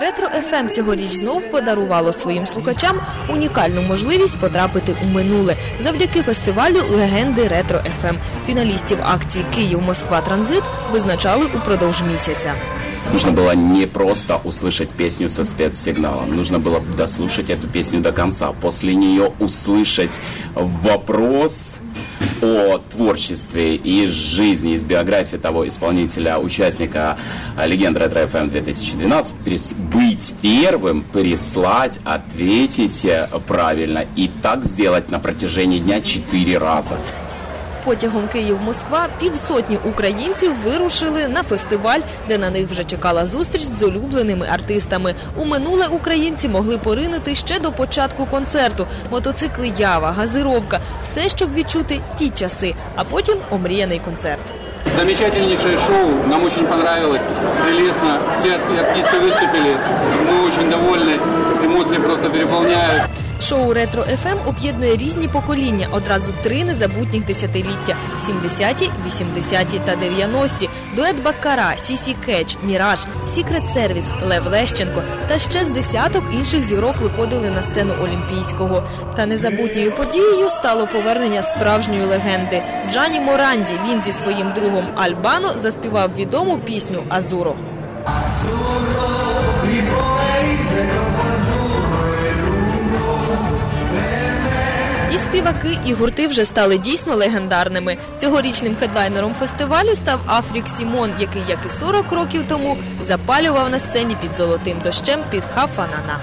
Ретро ФМ цьогоріч знов подарувало своїм слухачам унікальну можливість потрапити у минуле завдяки фестивалю Легенди Ретро ФМ. Фіналістів акції Київ Москва Транзит визначали упродовж місяця. Нужно было не просто услышать песню со спецсигналом, нужно было дослушать эту песню до конца. После нее услышать вопрос о творчестве из жизни, из биографии того исполнителя, участника а, «Легенд Ретро FM 2012», перес- быть первым, переслать, ответить э, правильно и так сделать на протяжении дня четыре раза. Потягом Київ-Москва півсотні українців вирушили на фестиваль, де на них вже чекала зустріч з улюбленими артистами. У минуле українці могли поринути ще до початку концерту. Мотоцикли Ява, газировка, все, щоб відчути ті часи, а потім омріяний концерт. Замечательнейшее шоу, нам очень понравилось, прелестно, все ар- артисты выступили, мы очень довольны, эмоции просто переполняют. Шоу Ретро ФМ об'єднує різні покоління, одразу три незабутніх десятиліття: 70-ті, 80-ті та 90-ті. Дует Баккара, Сісі Кетч, Міраж, Сікрет Сервіс, Лев Лещенко та ще з десяток інших зірок виходили на сцену Олімпійського. Та незабутньою подією стало повернення справжньої легенди. Джані Моранді. Він зі своїм другом Альбано заспівав відому пісню Азуро. І співаки, і гурти вже стали дійсно легендарними. Цьогорічним хедлайнером фестивалю став Афрік Сімон, який, як і 40 років тому, запалював на сцені під золотим дощем під Хафанана.